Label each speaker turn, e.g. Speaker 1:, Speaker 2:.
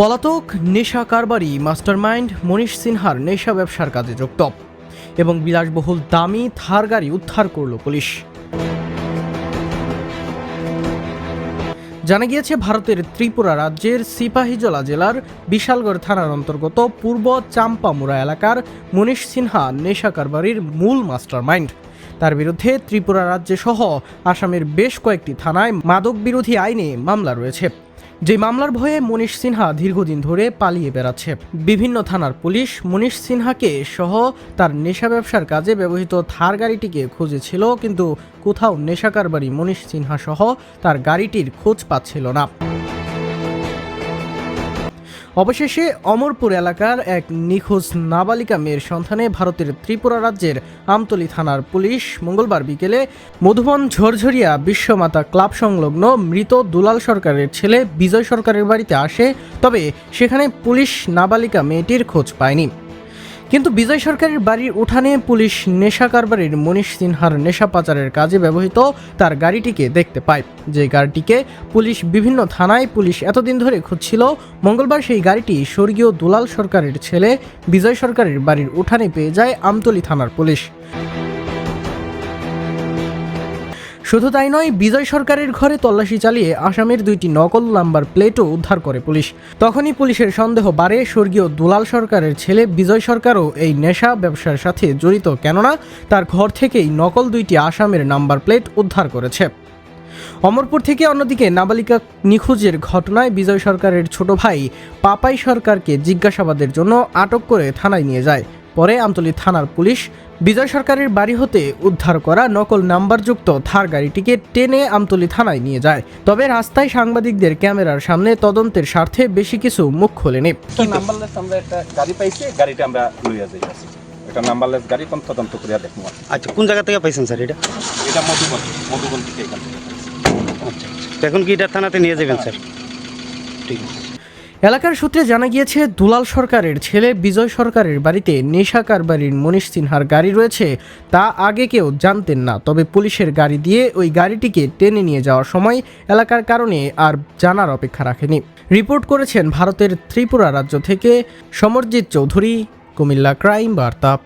Speaker 1: পলাতক নেশা কারবারি মাস্টারমাইন্ড মনীষ সিনহার নেশা ব্যবসার কাজে যুক্ত এবং বিলাসবহুল দামি থার গাড়ি উদ্ধার করল পুলিশ। জানা গিয়েছে, ভারতের ত্রিপুরা রাজ্যের সিপাহীজলা জেলার বিশালগড় থানার অন্তর্গত পূর্ব চাম্পামুরা এলাকার মনীষ সিনহা নেশা কারবারির মূল মাস্টারমাইন্ড। তার বিরুদ্ধে ত্রিপুরা রাজ্য সহ আসামের বেশ কয়েকটি থানায় মাদক বিরোধী আইনে মামলা রয়েছে। যে মামলার ভয়ে মনীষ সিনহা দীর্ঘদিন ধরে পালিয়ে বেড়াচ্ছে। বিভিন্ন থানার পুলিশ মনীষ সিনহাকে সহ তার নেশা ব্যবসার কাজে ব্যবহৃত থার গাড়িটিকে খুঁজেছিল, কিন্তু কোথাও নেশা কারবারি মনীষ সিনহা সহ তার গাড়িটির খোঁজ পাচ্ছিল না। অবশেষে অমরপুর এলাকার এক নিখোঁজ নাবালিকা মেয়ের সন্ধানে ভারতের ত্রিপুরা রাজ্যের আমতলি থানার পুলিশ মঙ্গলবার বিকেলে মধুবন ঝরঝরিয়া বিশ্বমাতা ক্লাব সংলগ্ন মৃত দুলাল সরকারের ছেলে বিজয় সরকারের বাড়িতে আসে, তবে সেখানে পুলিশ নাবালিকা মেয়েটির খোঁজ পায়নি। কিন্তু বিজয় সরকারের বাড়ির উঠানে পুলিশ নেশা কারবারের মনীষ সিনহার নেশা পাচারের কাজে ব্যবহৃত তার গাড়িটিকে দেখতে পায়। যে গাড়িটিকে পুলিশ বিভিন্ন থানায় পুলিশ এতদিন ধরে খুঁজছিল, মঙ্গলবার সেই গাড়িটি স্বর্গীয় দুলাল সরকারের ছেলে বিজয় সরকারের বাড়ির উঠানে পেয়ে যায় আমতলী থানার পুলিশ। শুধু তাই নয়, বিজয় সরকারের ঘরে তল্লাশি চালিয়ে আসামের দুইটি নকল নাম্বার প্লেটও উদ্ধার করে পুলিশ। তখনই পুলিশের সন্দেহ বাড়ে, স্বর্গীয় দুলাল সরকারের ছেলে বিজয় সরকারও এই নেশা ব্যবসার সাথে জড়িত, কেননা তার ঘর থেকেই নকল দুইটি আসামের নাম্বার প্লেট উদ্ধার করেছে। অমরপুর থেকে অন্যদিকে নাবালিকা নিখোঁজের ঘটনায় বিজয় সরকারের ছোট ভাই পাপাই সরকারকে জিজ্ঞাসাবাদের জন্য আটক করে থানায় নিয়ে যায়। পরে আমতলী থানার পুলিশ বিজয় সরকারের বাড়ি হতে উদ্ধার করা নকল নাম্বারযুক্ত থার গাড়িটিকে টেনে আমতলী থানায় নিয়ে যায়। তবে রাস্তায় সাংবাদিকদের ক্যামেরার সামনে তদন্তের স্বার্থে বেশি কিছু মুখ খোলেনি।
Speaker 2: নাম্বারলেস আমরা একটা গাড়ি পাইছি গাড়িটা আমরা লইয়া নাম্বারলেস গাড়ি কোন তদন্ত করিয়া দেখব।
Speaker 3: আচ্ছা কোন জায়গা থেকে পাইছেন স্যার এটা?
Speaker 2: এটা মধুবন মধুবন থেকে এখান থেকে।
Speaker 3: আচ্ছা তো এখন কি এটা থানাতে নিয়ে যাবেন স্যার? ঠিক আছে।
Speaker 1: এলাকার সূত্রে জানা গিয়েছে, দুলাল সরকারের ছেলে বিজয় সরকারের বাড়িতে নেশা কারবারির মনীষ সিনহার গাড়ি রয়েছে, তা আগে কেউ জানতেন না। তবে পুলিশের গাড়ি দিয়ে ওই গাড়িটিকে টেনে নিয়ে যাওয়ার সময় এলাকার কারণে আর জানার অপেক্ষা রাখেনি। রিপোর্ট করেছেন ভারতের ত্রিপুরা রাজ্য থেকে সমরজিৎ চৌধুরী, কুমিল্লা ক্রাইম বার্তা।